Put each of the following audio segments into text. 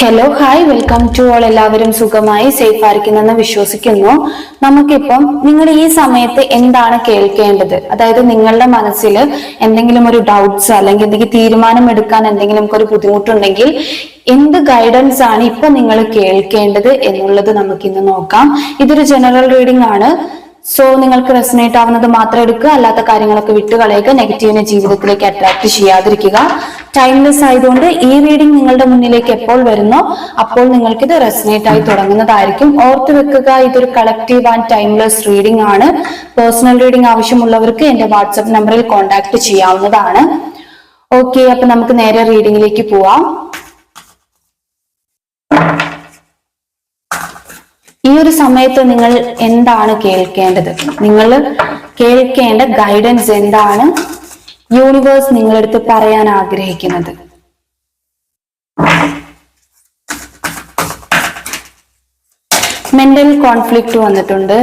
Hello hi welcome to all എല്ലാവരും സുഖമായി safe ആയിരിക്കുന്നെന്ന് വിശ്വസിക്കുന്നു. നമുക്കിപ്പം നിങ്ങൾ ഈ സമയത്ത് എന്താണ് കേൾക്കേണ്ടത്? അതായത് നിങ്ങളുടെ മനസ്സിൽ എന്തെങ്കിലും ഒരു ഡൗട്ട്സ് അല്ലെങ്കിൽ എന്തെങ്കിലും തീരുമാനം എടുക്കാൻ എന്തെങ്കിലും ഒരു ബുദ്ധിമുട്ടുണ്ടെങ്കിൽ എന്ത് ഗൈഡൻസ് ആണ് ഇപ്പൊ നിങ്ങൾ കേൾക്കേണ്ടത് എന്നുള്ളത് നമുക്ക് ഇന്ന് നോക്കാം. ഇതൊരു ജനറൽ റീഡിംഗ് ആണ്. സോ നിങ്ങൾക്ക് റെസനേറ്റ് ആവുന്നത് മാത്രം എടുക്കുക അല്ലാത്ത കാര്യങ്ങളൊക്കെ വിട്ടുകളയുക നെഗറ്റീവിനെ ജീവിതത്തിലേക്ക് അട്രാക്ട് ചെയ്യാതിരിക്കുക. ടൈംലെസ് ആയതുകൊണ്ട് ഈ റീഡിംഗ് നിങ്ങളുടെ മുന്നിലേക്ക് എപ്പോൾ വരുന്നോ അപ്പോൾ നിങ്ങൾക്ക് ഇത് റെസിനേറ്റ് ആയി തുടങ്ങുന്നതായിരിക്കും. ഓർത്ത് വെക്കുക ഇതൊരു കളക്റ്റീവ് ആൻഡ് ടൈംലെസ് റീഡിംഗ് ആണ്. പേഴ്സണൽ റീഡിംഗ് ആവശ്യമുള്ളവർക്ക് എന്റെ വാട്സപ്പ് നമ്പറിൽ കോൺടാക്ട് ചെയ്യാവുന്നതാണ്. ഓക്കെ അപ്പൊ നമുക്ക് നേരെ റീഡിംഗിലേക്ക് പോവാം. ഈ ഒരു സമയത്ത് നിങ്ങൾ എന്താണ് കേൾക്കേണ്ടത്? നിങ്ങൾ കേൾക്കേണ്ട ഗൈഡൻസ് എന്താണ്? യൂണിവേഴ്സ് നിങ്ങളെടുത്ത് പറയാൻ ആഗ്രഹിക്കുന്നത്. മെന്റൽ കോൺഫ്ലിക്റ്റ് വന്നിട്ടുണ്ട്.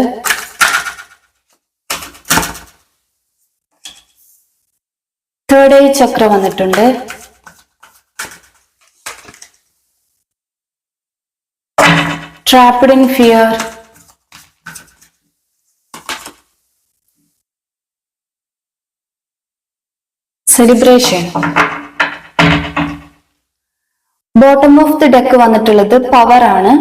തേർഡ് ഐ ചക്ര വന്നിട്ടുണ്ട്. Trapped in fear. Celebration bottom of the deck വന്നിട്ടുള്ളത് പവർ ആണ്.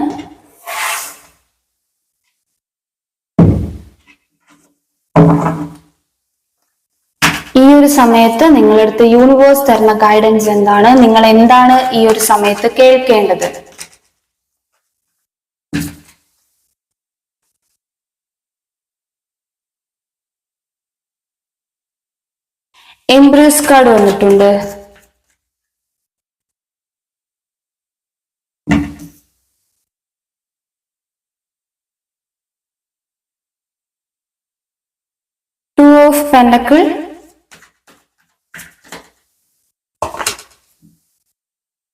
ഈ ഒരു സമയത്ത് നിങ്ങളടുത്ത് യൂണിവേഴ്സ് തരുന്ന ഗൈഡൻസ് എന്താണ്? നിങ്ങൾ എന്താണ് ഈ ഒരു സമയത്ത് കേൾക്കേണ്ടത്? എംബ്രസ് കാർഡ് വന്നിട്ടുണ്ട്. ടു ഓഫ് പെൻഡക്കിൾ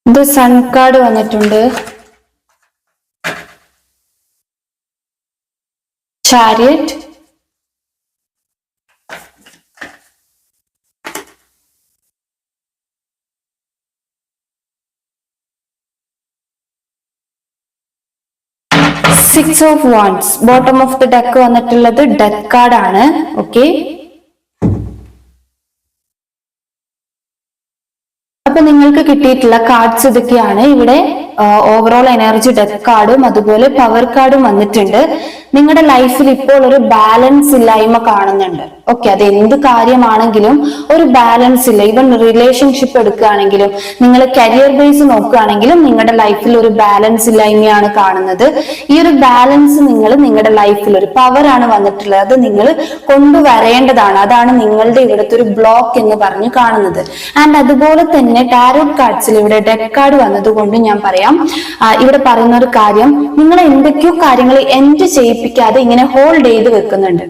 ഇത് സൺ കാർഡ് വന്നിട്ടുണ്ട്. Chariot six of wands bottom of the deck വന്നിട്ടുള്ളത് ഡെക്ക് ആണ്. ഓക്കെ അപ്പൊ നിങ്ങൾക്ക് കിട്ടിയിട്ടുള്ള കാർഡ്സ് ഇതൊക്കെയാണ്. ഇവിടെ ഓവറോൾ എനർജി ഡെത്ത് കാർഡും അതുപോലെ പവർ കാർഡും വന്നിട്ടുണ്ട്. നിങ്ങളുടെ ലൈഫിൽ ഇപ്പോൾ ഒരു ബാലൻസ് ഇല്ലായ്മ കാണുന്നുണ്ട്. ഓക്കെ അത് എന്ത് കാര്യമാണെങ്കിലും ഒരു ബാലൻസ് ഇല്ല. ഈവൻ റിലേഷൻഷിപ്പ് എടുക്കുകയാണെങ്കിലും നിങ്ങൾ കരിയർ ബേസ് നോക്കുകയാണെങ്കിലും നിങ്ങളുടെ ലൈഫിൽ ഒരു ബാലൻസ് ഇല്ലായ്മയാണ് കാണുന്നത്. ഈ ഒരു ബാലൻസ് നിങ്ങൾ നിങ്ങളുടെ ലൈഫിൽ ഒരു പവറാണ് വന്നിട്ടുള്ളത്. അത് നിങ്ങൾ കൊണ്ടുവരേണ്ടതാണ്. അതാണ് നിങ്ങളുടെ ഇവിടുത്തെ ഒരു ബ്ലോക്ക് എന്ന് പറഞ്ഞ് കാണുന്നത്. ആൻഡ് അതുപോലെ തന്നെ ടാരോട്ട് കാർഡ്സിൽ ഇവിടെ ഡെക്ക് കാർഡ് വന്നതുകൊണ്ട് ഞാൻ പറയാം. ഇവിടെ പറയുന്ന ഒരു കാര്യം നിങ്ങൾ എന്തൊക്കെയോ കാര്യങ്ങൾ എൻഡ് ചെയ്യിപ്പിക്കാതെ ഇങ്ങനെ ഹോൾഡ് ചെയ്ത് വെക്കുന്നുണ്ട്.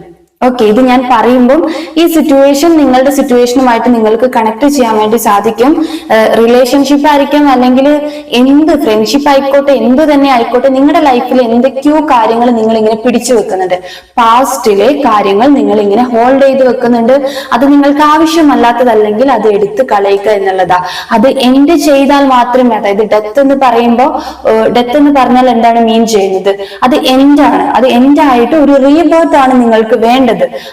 ഓക്കെ ഇത് ഞാൻ പറയുമ്പം ഈ സിറ്റുവേഷൻ നിങ്ങളുടെ സിറ്റുവേഷനുമായിട്ട് നിങ്ങൾക്ക് കണക്ട് ചെയ്യാൻ വേണ്ടി സാധിക്കും. റിലേഷൻഷിപ്പ് ആയിരിക്കും അല്ലെങ്കിൽ എന്ത് ഫ്രണ്ട്ഷിപ്പ് ആയിക്കോട്ടെ എന്ത് തന്നെ ആയിക്കോട്ടെ നിങ്ങളുടെ ലൈഫിൽ എന്തൊക്കെയോ കാര്യങ്ങൾ നിങ്ങൾ ഇങ്ങനെ പിടിച്ചു വെക്കുന്നുണ്ട്. പാസ്റ്റിലെ കാര്യങ്ങൾ നിങ്ങൾ ഇങ്ങനെ ഹോൾഡ് ചെയ്ത് വെക്കുന്നുണ്ട്. അത് നിങ്ങൾക്ക് ആവശ്യമല്ലാത്തതല്ലെങ്കിൽ അത് എടുത്ത് കളയുക എന്നുള്ളതാ. അത് എൻഡ് ചെയ്താൽ മാത്രമേ അതായത് ഡെത്ത് എന്ന് പറയുമ്പോൾ ഡെത്ത് എന്ന് പറഞ്ഞാൽ എന്താണ് മീൻ ചെയ്യുന്നത്? അത് എൻഡാണ് അത് എൻഡായിട്ട് ഒരു റീബേർത്ത് ആണ് നിങ്ങൾക്ക് വേണ്ടത്.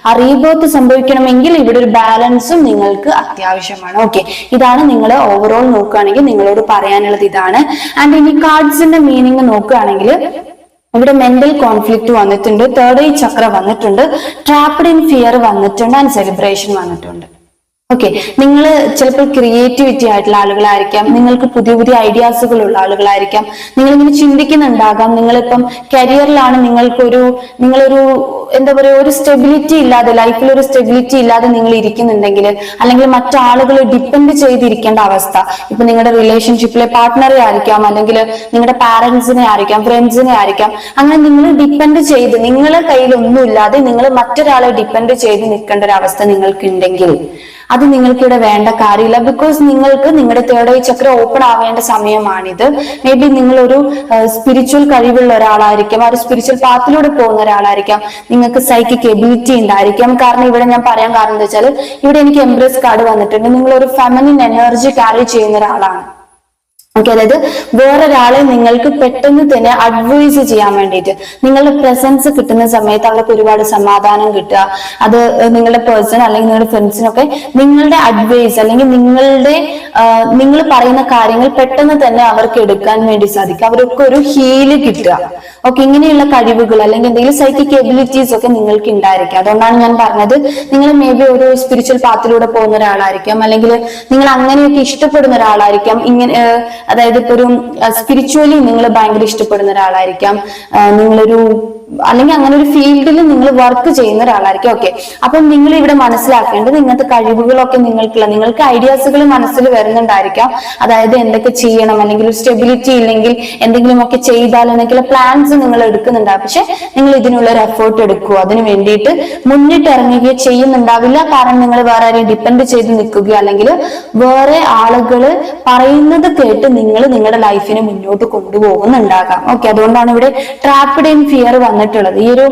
ആ റീബേർത്ത് സംഭവിക്കണമെങ്കിൽ ഇവിടെ ഒരു ബാലൻസും നിങ്ങൾക്ക് അത്യാവശ്യമാണ്. ഓക്കെ ഇതാണ് നിങ്ങൾ ഓവറോൾ നോക്കുകയാണെങ്കിൽ നിങ്ങളോട് പറയാനുള്ളത് ഇതാണ്. ആൻഡ് ഇനി കാർഡ്സിന്റെ മീനിങ് നോക്കുകയാണെങ്കിൽ ഇവിടെ മെന്റൽ കോൺഫ്ലിക്ട് വന്നിട്ടുണ്ട്. തേർഡ് ഐ ചക്ര വന്നിട്ടുണ്ട്. ട്രാപ്ഡ് ഇൻ ഫിയർ വന്നിട്ടുണ്ട് ആൻഡ് സെലിബ്രേഷൻ വന്നിട്ടുണ്ട്. ഓക്കെ നിങ്ങൾ ചിലപ്പോൾ ക്രിയേറ്റിവിറ്റി ആയിട്ടുള്ള ആളുകളായിരിക്കാം. നിങ്ങൾക്ക് പുതിയ പുതിയ ഐഡിയാസുകൾ ഉള്ള ആളുകളായിരിക്കാം. നിങ്ങൾ ഇങ്ങനെ ചിന്തിക്കുന്നുണ്ടാകാം. നിങ്ങളിപ്പം കരിയറിലാണ് നിങ്ങൾക്കൊരു നിങ്ങളൊരു എന്താ പറയുക ഒരു സ്റ്റെബിലിറ്റി ഇല്ലാതെ ലൈഫിൽ ഒരു സ്റ്റെബിലിറ്റി ഇല്ലാതെ നിങ്ങൾ ഇരിക്കുന്നുണ്ടെങ്കിൽ അല്ലെങ്കിൽ മറ്റാളുകൾ ഡിപ്പെൻഡ് ചെയ്തിരിക്കേണ്ട അവസ്ഥ. ഇപ്പൊ നിങ്ങളുടെ റിലേഷൻഷിപ്പിലെ പാർട്ട്ണറെ ആയിരിക്കാം. അല്ലെങ്കിൽ നിങ്ങളുടെ പാരന്റ്സിനെ ആയിരിക്കാം ഫ്രണ്ട്സിനെ ആയിരിക്കാം. അങ്ങനെ നിങ്ങൾ ഡിപ്പെൻഡ് ചെയ്ത് നിങ്ങളെ കയ്യിൽ ഒന്നുമില്ലാതെ നിങ്ങൾ മറ്റൊരാളെ ഡിപ്പെൻഡ് ചെയ്ത് നിൽക്കേണ്ട ഒരു അവസ്ഥ നിങ്ങൾക്ക് ഉണ്ടെങ്കിൽ അത് നിങ്ങൾക്ക് ഇവിടെ വേണ്ട കാര്യമില്ല. ബിക്കോസ് നിങ്ങൾക്ക് നിങ്ങളുടെ തേർഡ് ഐ ചക്ര ഓപ്പൺ ആവേണ്ട സമയമാണിത്. മേ ബി നിങ്ങളൊരു സ്പിരിച്വൽ കഴിവുള്ള ഒരാളായിരിക്കാം. ആ ഒരു സ്പിരിച്വൽ പാത്തിലൂടെ പോകുന്ന ഒരാളായിരിക്കാം. നിങ്ങൾക്ക് സൈക്കിക് എബിലിറ്റി ഉണ്ടായിരിക്കാം. കാരണം ഇവിടെ ഞാൻ പറയാൻ കാരണം എന്താ വെച്ചാൽ ഇവിടെ എനിക്ക് എംബ്രസ് കാർഡ് വന്നിട്ടുണ്ട്. നിങ്ങൾ ഒരു ഫെമനിൻ എനർജി ക്യാരി ചെയ്യുന്ന ഒരാളാണ്. ഓക്കെ അതായത് വേറൊരാളെ നിങ്ങൾക്ക് പെട്ടെന്ന് തന്നെ അഡ്വൈസ് ചെയ്യാൻ വേണ്ടിയിട്ട്. നിങ്ങളുടെ പ്രസൻസ് കിട്ടുന്ന സമയത്ത് അവർക്ക് ഒരുപാട് സമാധാനം കിട്ടുക. അത് നിങ്ങളുടെ പേഴ്സൺ അല്ലെങ്കിൽ നിങ്ങളുടെ ഫ്രണ്ട്സിനൊക്കെ നിങ്ങളുടെ അഡ്വൈസ് അല്ലെങ്കിൽ നിങ്ങളുടെ നിങ്ങൾ പറയുന്ന കാര്യങ്ങൾ പെട്ടെന്ന് തന്നെ അവർക്ക് എടുക്കാൻ വേണ്ടി സാധിക്കും. അവർക്ക് ഒരു ഹീൽ കിട്ടുക. ഓക്കെ ഇങ്ങനെയുള്ള കഴിവുകൾ അല്ലെങ്കിൽ എന്തെങ്കിലും സൈക്കിക് എബിലിറ്റീസ് ഒക്കെ നിങ്ങൾക്ക് ഉണ്ടായിരിക്കാം. അതുകൊണ്ടാണ് ഞാൻ പറഞ്ഞത് നിങ്ങൾ മേ ബി ഒരു സ്പിരിച്വൽ പാത്തിലൂടെ പോകുന്ന ഒരാളായിരിക്കാം. അല്ലെങ്കിൽ നിങ്ങൾ അങ്ങനെയൊക്കെ ഇഷ്ടപ്പെടുന്ന ഒരാളായിരിക്കാം. ഇങ്ങനെ അതായത് ഇപ്പൊ ഒരു സ്പിരിച്വലി നിങ്ങൾ ഭയങ്കര ഇഷ്ടപ്പെടുന്ന ഒരാളായിരിക്കാം. നിങ്ങളൊരു അല്ലെങ്കിൽ അങ്ങനെ ഒരു ഫീൽഡിൽ നിങ്ങൾ വർക്ക് ചെയ്യുന്ന ഒരാളായിരിക്കും. ഓക്കെ അപ്പം നിങ്ങൾ ഇവിടെ മനസ്സിലാക്കേണ്ടത് ഇങ്ങനത്തെ കഴിവുകളൊക്കെ നിങ്ങൾക്കുള്ള നിങ്ങൾക്ക് ഐഡിയാസുകൾ മനസ്സിൽ വരുന്നുണ്ടായിരിക്കാം. അതായത് എന്തൊക്കെ ചെയ്യണം അല്ലെങ്കിൽ സ്റ്റെബിലിറ്റി ഇല്ലെങ്കിൽ എന്തെങ്കിലും ഒക്കെ ചെയ്താൽ അല്ലെങ്കിൽ പ്ലാൻസ് നിങ്ങൾ എടുക്കുന്നുണ്ടാവും. പക്ഷെ നിങ്ങൾ ഇതിനുള്ള ഒരു എഫേർട്ട് എടുക്കുക അതിന് വേണ്ടിയിട്ട് മുന്നിട്ട് ഇറങ്ങുകയോ ചെയ്യുന്നുണ്ടാവില്ല. കാരണം നിങ്ങൾ വേറെ ആരെയും ഡിപ്പെൻഡ് ചെയ്ത് നിൽക്കുകയോ അല്ലെങ്കിൽ വേറെ ആളുകൾ പറയുന്നത് കേട്ട് നിങ്ങൾ നിങ്ങളുടെ ലൈഫിനെ മുന്നോട്ട് കൊണ്ടുപോകുന്നുണ്ടാകാം. ഓക്കെ അതുകൊണ്ടാണ് ഇവിടെ ട്രാപ്പിഡ് ഇൻ ഫിയർ വന്നിട്ടുള്ളത്. ഈ ഒരു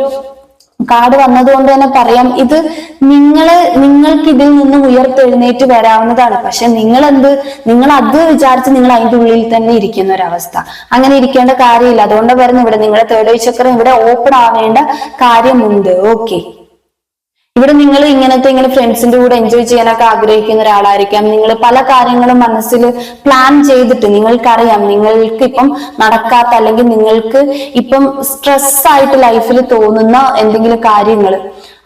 കാർഡ് വന്നതുകൊണ്ട് തന്നെ പറയാം ഇത് നിങ്ങൾ നിങ്ങൾക്ക് ഇതിൽ നിന്ന് ഉയർത്തെഴുന്നേറ്റ് വരാവുന്നതാണ്. പക്ഷെ നിങ്ങൾ എന്ത് നിങ്ങൾ അത് വിചാരിച്ച് നിങ്ങൾ അതിന്റെ ഉള്ളിൽ തന്നെ ഇരിക്കുന്ന ഒരവസ്ഥ അങ്ങനെ ഇരിക്കേണ്ട കാര്യമില്ല. അതുകൊണ്ട് വരുന്നു ഇവിടെ നിങ്ങളുടെ തേർഡ് ഐ ചക്രം ഇവിടെ ഓപ്പൺ ആവേണ്ട കാര്യമുണ്ട്. ഓക്കെ ഇവിടെ നിങ്ങൾ ഇങ്ങനത്തെ ഇങ്ങനെ ഫ്രണ്ട്സിന്റെ കൂടെ എൻജോയ് ചെയ്യാനൊക്കെ ആഗ്രഹിക്കുന്ന ഒരാളായിരിക്കാം. നിങ്ങൾ പല കാര്യങ്ങളും മനസ്സിൽ പ്ലാൻ ചെയ്തിട്ട് നിങ്ങൾക്കറിയാം. നിങ്ങൾക്ക് ഇപ്പം നടക്കാത്ത അല്ലെങ്കിൽ നിങ്ങൾക്ക് ഇപ്പം സ്ട്രെസ് ആയിട്ട് ലൈഫിൽ തോന്നുന്ന എന്തെങ്കിലും കാര്യങ്ങൾ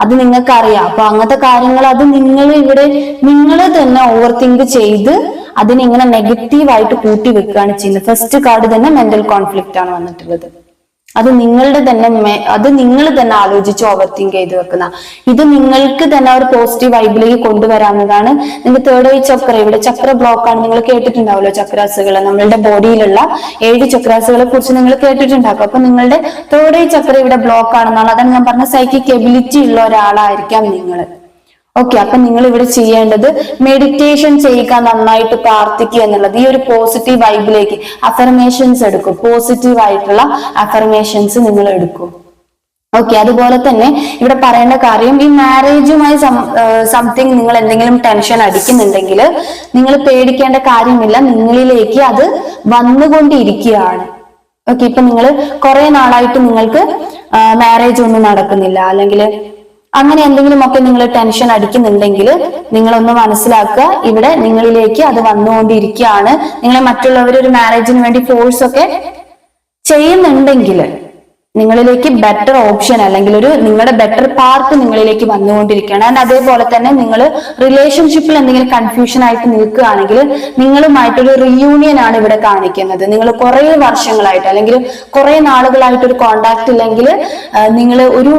അത് നിങ്ങൾക്കറിയാം. അപ്പൊ അങ്ങനത്തെ കാര്യങ്ങൾ അത് നിങ്ങൾ ഇവിടെ നിങ്ങൾ തന്നെ ഓവർ തിങ്ക് ചെയ്ത് അതിനെ ഇങ്ങനെ നെഗറ്റീവായിട്ട് കൂട്ടി വെക്കുകയാണ് ചെയ്യുന്നത്. ഫസ്റ്റ് കാർഡ് തന്നെ മെന്റൽ കോൺഫ്ലിക്റ്റ് ആണ് വന്നിട്ടുള്ളത്. അത് നിങ്ങളുടെ തന്നെ അത് നിങ്ങൾ തന്നെ ആലോചിച്ച് ഓവർ തിങ്ക് ചെയ്ത് വെക്കുന്ന. ഇത് നിങ്ങൾക്ക് തന്നെ ഒരു പോസിറ്റീവ് വൈബിലേക്ക് കൊണ്ടുവരാവുന്നതാണ്. നിങ്ങൾ തേർഡ് ഐ ചക്ര ഇവിടെ ചക്ര ബ്ലോക്ക് ആണ്. നിങ്ങൾ കേട്ടിട്ടുണ്ടാവുമല്ലോ ചക്രാസുകൾ. നമ്മളുടെ ബോഡിയിലുള്ള ഏഴ് ചക്രാസുകളെ കുറിച്ച് നിങ്ങൾ കേട്ടിട്ടുണ്ടാക്കും അപ്പൊ നിങ്ങളുടെ തേർഡ് ഐ ചക്ര ഇവിടെ ബ്ലോക്ക് ആണെന്നാണ്. അതാണ് ഞാൻ പറഞ്ഞ സൈക്കിക് എബിലിറ്റി ഉള്ള ഒരാളായിരിക്കാം നിങ്ങൾ ഓക്കെ അപ്പൊ നിങ്ങൾ ഇവിടെ ചെയ്യേണ്ടത് മെഡിറ്റേഷൻ ചെയ്യുക നന്നായിട്ട് പ്രാർത്ഥിക്കുക എന്നുള്ളത്. ഈ ഒരു പോസിറ്റീവ് വൈബിലേക്ക് അഫർമേഷൻസ് എടുക്കും. പോസിറ്റീവ് ആയിട്ടുള്ള അഫർമേഷൻസ് നിങ്ങൾ എടുക്കും. ഓക്കെ അതുപോലെ തന്നെ ഇവിടെ പറയേണ്ട കാര്യം ഈ മാരേജുമായി സംതിങ് നിങ്ങൾ എന്തെങ്കിലും ടെൻഷൻ അടിക്കുന്നുണ്ടെങ്കിൽ നിങ്ങൾ പേടിക്കേണ്ട കാര്യമില്ല. നിങ്ങളിലേക്ക് അത് വന്നുകൊണ്ടിരിക്കുകയാണ്. ഓക്കെ ഇപ്പൊ നിങ്ങൾ കുറെ നാളായിട്ട് നിങ്ങൾക്ക് മാരേജ് ഒന്നും നടക്കുന്നില്ല. അല്ലെങ്കിൽ അങ്ങനെ എന്തെങ്കിലുമൊക്കെ നിങ്ങൾ ടെൻഷൻ അടിക്കുന്നുണ്ടെങ്കിൽ നിങ്ങളൊന്ന് മനസ്സിലാക്കുക. ഇവിടെ നിങ്ങളിലേക്ക് അത് വന്നുകൊണ്ടിരിക്കുകയാണ്. നിങ്ങളെ മറ്റുള്ളവർ ഒരു മാരേജിന് വേണ്ടി ഫോഴ്സ് ഒക്കെ ചെയ്യുന്നുണ്ടെങ്കിൽ നിങ്ങളിലേക്ക് ബെറ്റർ ഓപ്ഷൻ അല്ലെങ്കിൽ ഒരു നിങ്ങളുടെ ബെറ്റർ പാർട്ട് നിങ്ങളിലേക്ക് വന്നുകൊണ്ടിരിക്കുകയാണ്. ആൻഡ് അതേപോലെ തന്നെ നിങ്ങൾ റിലേഷൻഷിപ്പിൽ എന്തെങ്കിലും കൺഫ്യൂഷൻ ആയിട്ട് നിൽക്കുകയാണെങ്കിൽ നിങ്ങളുമായിട്ടൊരു റിയൂണിയൻ ആണ് ഇവിടെ കാണിക്കുന്നത്. നിങ്ങൾ കുറെ വർഷങ്ങളായിട്ട് അല്ലെങ്കിൽ കുറെ നാളുകളായിട്ട് ഒരു കോണ്ടാക്ട് ഇല്ലെങ്കിൽ നിങ്ങൾ ഒരു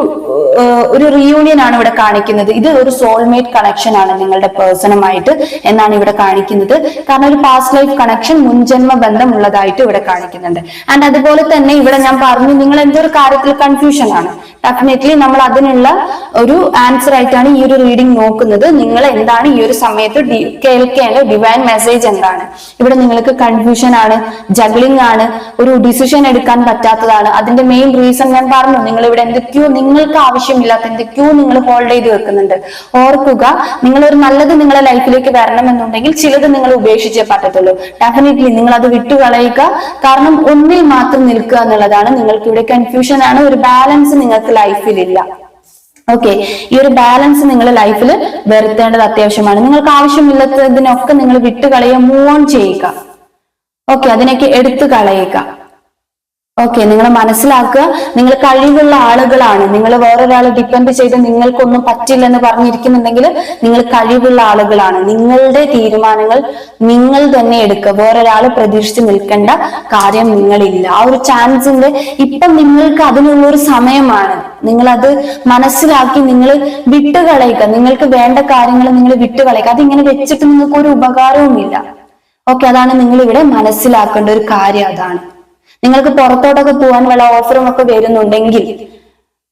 ഒരു റിയൂണിയൻ ആണ് ഇവിടെ കാണിക്കുന്നത്. ഇത് ഒരു സോൾമേറ്റ് കണക്ഷൻ ആണ് നിങ്ങളുടെ പേഴ്സണുമായിട്ട് എന്നാണ് ഇവിടെ കാണിക്കുന്നത്. കാരണം ഒരു പാസ്റ്റ് ലൈഫ് കണക്ഷൻ മുൻജന്മ ബന്ധം ഉള്ളതായിട്ട് ഇവിടെ കാണിക്കുന്നുണ്ട്. ആൻഡ് അതുപോലെ തന്നെ ഇവിടെ ഞാൻ പറഞ്ഞു നിങ്ങൾ എന്തൊരു കാര്യത്തിൽ കൺഫ്യൂഷൻ ആണ്. ഡെഫിനറ്റ്ലി നമ്മൾ അതിനുള്ള ഒരു ആൻസർ ആയിട്ടാണ് ഈ ഒരു റീഡിംഗ് നോക്കുന്നത്. നിങ്ങൾ എന്താണ് ഈ ഒരു സമയത്ത് കേൾക്കേണ്ട ഡിവൈൻ മെസ്സേജ് എന്താണ്? ഇവിടെ നിങ്ങൾക്ക് കൺഫ്യൂഷൻ ആണ് ജഗ്ലിംഗ് ആണ് ഒരു ഡിസിഷൻ എടുക്കാൻ പറ്റാത്തതാണ്. അതിന്റെ മെയിൻ റീസൺ ഞാൻ പറഞ്ഞു. നിങ്ങൾ ഇവിടെ എന്തൊക്കെയോ നിങ്ങൾക്ക് ആവശ്യമില്ലാത്ത എന്തൊക്കെയോ നിങ്ങൾ ഹോൾഡ് ചെയ്ത് വെക്കുന്നുണ്ട്. ഓർക്കുക നിങ്ങൾ ഒരു നല്ലത് നിങ്ങളെ ലൈഫിലേക്ക് വരണമെന്നുണ്ടെങ്കിൽ ചിലത് നിങ്ങൾ ഉപേക്ഷിച്ചേ പറ്റത്തുള്ളൂ. ഡെഫിനറ്റ്ലി നിങ്ങൾ അത് വിട്ടുകളയുക. കാരണം ഒന്നിൽ മാത്രം നിൽക്കുക എന്നുള്ളതാണ് നിങ്ങൾക്ക് ഇവിടെ ആണ്. ഒരു ബാലൻസ് നിങ്ങൾക്ക് ലൈഫിൽ ഇല്ല ഓക്കെ ഈ ഒരു ബാലൻസ് നിങ്ങൾ ലൈഫിൽ വരുത്തേണ്ടത് അത്യാവശ്യമാണ്. നിങ്ങൾക്ക് ആവശ്യമില്ലാത്തതിനൊക്കെ നിങ്ങൾ വിട്ടുകളയുക മൂവ് ഓൺ ചെയ്യുക. ഓക്കെ അതിനൊക്കെ എടുത്തു കളയുക. ഓക്കെ നിങ്ങൾ മനസ്സിലാക്കുക. നിങ്ങൾ കഴിവുള്ള ആളുകളാണ്. നിങ്ങൾ വേറൊരാളെ ഡിപ്പെൻഡ് ചെയ്ത് നിങ്ങൾക്കൊന്നും പറ്റില്ല പറ്റില്ലെന്ന് പറഞ്ഞിരിക്കുന്നുണ്ടെങ്കിൽ നിങ്ങൾ കഴിവുള്ള ആളുകളാണ്. നിങ്ങളുടെ തീരുമാനങ്ങൾ നിങ്ങൾ തന്നെ എടുക്കുക. വേറൊരാളെ പ്രതീക്ഷിച്ച് നിൽക്കേണ്ട കാര്യം നിങ്ങളില്ല. ആ ഒരു ചാൻസിന്റെ ഇപ്പം നിങ്ങൾക്ക് അതിനുള്ള ഒരു സമയമാണ്. നിങ്ങൾ അത് മനസ്സിലാക്കി നിങ്ങൾ വിട്ടുകളയുക. നിങ്ങൾക്ക് വേണ്ട കാര്യങ്ങൾ നിങ്ങൾ വിട്ടുകളയുക. അതിങ്ങനെ വെച്ചിട്ട് നിങ്ങൾക്ക് ഒരു ഉപകാരവുമില്ല. ഓക്കെ അതാണ് നിങ്ങൾ ഇവിടെ മനസ്സിലാക്കേണ്ട ഒരു കാര്യം. അതാണ്. നിങ്ങൾക്ക് പുറത്തോട്ടൊക്കെ പോകാൻ വല്ല ഓഫറും ഒക്കെ വരുന്നുണ്ടെങ്കിൽ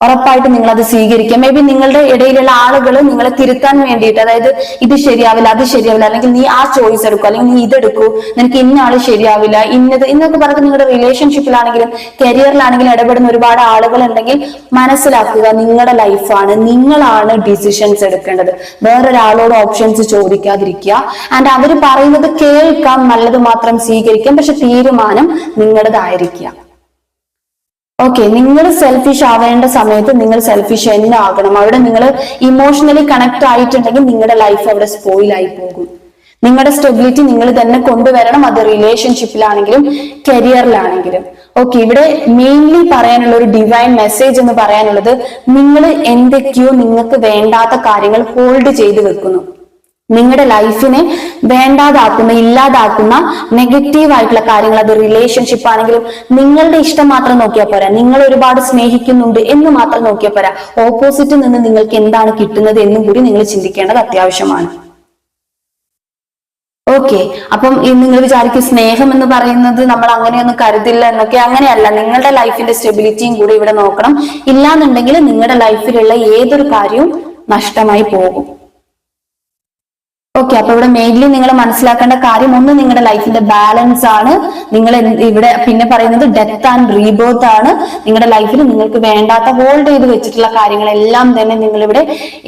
ഉറപ്പായിട്ടും നിങ്ങൾ അത് സ്വീകരിക്കാം. മേ ബി നിങ്ങളുടെ ഇടയിലുള്ള ആളുകൾ നിങ്ങളെ തിരുത്താൻ വേണ്ടിയിട്ട് അതായത് ഇത് ശരിയാവില്ല അത് ശരിയാവില്ല അല്ലെങ്കിൽ നീ ആ ചോയ്സ് എടുക്കൂ അല്ലെങ്കിൽ നീ ഇതെടുക്കൂ നിനക്ക് ഇന്ന ആൾ ശരിയാവില്ല ഇന്നത് എന്നൊക്കെ പറഞ്ഞ് നിങ്ങളുടെ റിലേഷൻഷിപ്പിലാണെങ്കിലും കരിയറിലാണെങ്കിലും ഇടപെടുന്ന ഒരുപാട് ആളുകൾ ഉണ്ടെങ്കിൽ മനസ്സിലാക്കുക നിങ്ങളുടെ ലൈഫാണ് നിങ്ങളാണ് ഡിസിഷൻസ് എടുക്കേണ്ടത്. വേറൊരാളോട് ഓപ്ഷൻസ് ചോദിക്കാതിരിക്കുക. ആൻഡ് അവർ പറയുന്നത് കേൾക്കാം നല്ലത് മാത്രം സ്വീകരിക്കാം പക്ഷെ തീരുമാനം നിങ്ങളുടേതായിരിക്കുക ഓക്കെ നിങ്ങൾ സെൽഫിഷ് ആവേണ്ട സമയത്ത് നിങ്ങൾ സെൽഫിഷ് തന്നെ ആകണം അവിടെ നിങ്ങൾ ഇമോഷണലി കണക്ട് ആയിട്ടുണ്ടെങ്കിൽ നിങ്ങളുടെ ലൈഫ് അവിടെ സ്പോയിൽ ആയി പോകും. നിങ്ങളുടെ സ്റ്റെബിലിറ്റി നിങ്ങൾ തന്നെ കൊണ്ടുവരണം. അത് റിലേഷൻഷിപ്പിലാണെങ്കിലും കരിയറിലാണെങ്കിലും ഓക്കെ ഇവിടെ മെയിൻലി പറയാനുള്ള ഒരു ഡിവൈൻ മെസ്സേജ് എന്ന് പറയാനുള്ളത് നിങ്ങൾ എന്തൊക്കെയോ നിങ്ങൾക്ക് വേണ്ടാത്ത കാര്യങ്ങൾ ഹോൾഡ് ചെയ്ത് വെക്കുന്നു. നിങ്ങളുടെ ലൈഫിനെ വേണ്ടാതാക്കുന്ന ഇല്ലാതാക്കുന്ന നെഗറ്റീവ് ആയിട്ടുള്ള കാര്യങ്ങൾ അത് റിലേഷൻഷിപ്പ് ആണെങ്കിലും നിങ്ങളുടെ ഇഷ്ടം മാത്രം നോക്കിയാൽ പോരാ. നിങ്ങൾ ഒരുപാട് സ്നേഹിക്കുന്നുണ്ട് എന്ന് മാത്രം നോക്കിയാൽ പോരാ. ഓപ്പോസിറ്റ് നിന്ന് നിങ്ങൾക്ക് എന്താണ് കിട്ടുന്നത് എന്നും കൂടി നിങ്ങൾ ചിന്തിക്കേണ്ടത് അത്യാവശ്യമാണ്. ഓക്കെ അപ്പം നിങ്ങൾ വിചാരിക്കും സ്നേഹം എന്ന് പറയുന്നത് നമ്മൾ അങ്ങനെയൊന്നും കരുതില്ല എന്നൊക്കെ. അങ്ങനെയല്ല. നിങ്ങളുടെ ലൈഫിന്റെ സ്റ്റെബിലിറ്റിയും കൂടി ഇവിടെ നോക്കണം. ഇല്ലാന്നുണ്ടെങ്കിൽ നിങ്ങളുടെ ലൈഫിലുള്ള ഏതൊരു കാര്യവും നഷ്ടമായി പോകും. ഓക്കെ അപ്പൊ ഇവിടെ മെയിൻലി നിങ്ങൾ മനസ്സിലാക്കേണ്ട കാര്യം ഒന്ന് നിങ്ങളുടെ ലൈഫിന്റെ ബാലൻസ് ആണ്. നിങ്ങൾ ഇവിടെ പിന്നെ പറയുന്നത് ഡെത്ത് ആൻഡ് റീബോത്ത് ആണ്. നിങ്ങളുടെ ലൈഫിൽ നിങ്ങൾക്ക് വേണ്ടാത്ത ഹോൾഡ് ചെയ്ത് വെച്ചിട്ടുള്ള കാര്യങ്ങളെല്ലാം തന്നെ നിങ്ങൾ ഇവിടെ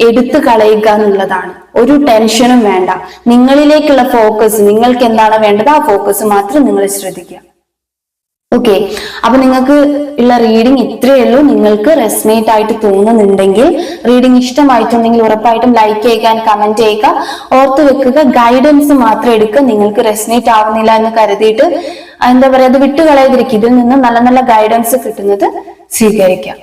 എടുത്തു കളയുക എന്നുള്ളതാണ്. ഒരു ടെൻഷനും വേണ്ട. നിങ്ങളിലേക്കുള്ള ഫോക്കസ് നിങ്ങൾക്ക് എന്താണ് വേണ്ടത് ആ ഫോക്കസ് മാത്രം നിങ്ങൾ ശ്രദ്ധിക്കുക. ഓക്കെ അപ്പൊ നിങ്ങൾക്ക് ഉള്ള റീഡിംഗ് ഇത്രയേ ഉള്ളൂ. നിങ്ങൾക്ക് റെസ്നേറ്റ് ആയിട്ട് തോന്നുന്നുണ്ടെങ്കിൽ റീഡിംഗ് ഇഷ്ടമായിട്ടുണ്ടെങ്കിൽ ഉറപ്പായിട്ടും ലൈക്ക് ചെയ്യുക കമന്റ് ചെയ്യുക. ഓർത്ത് വെക്കുക ഗൈഡൻസ് മാത്രം എടുക്കുക. നിങ്ങൾക്ക് റെസ്നേറ്റ് ആവുന്നില്ല എന്ന് കരുതിയിട്ട് എന്താ പറയാ അത് വിട്ടുകളയാതിരിക്കുക. ഇതിൽ നിന്ന് നല്ല നല്ല ഗൈഡൻസ് കിട്ടുന്നത് സ്വീകരിക്കാം.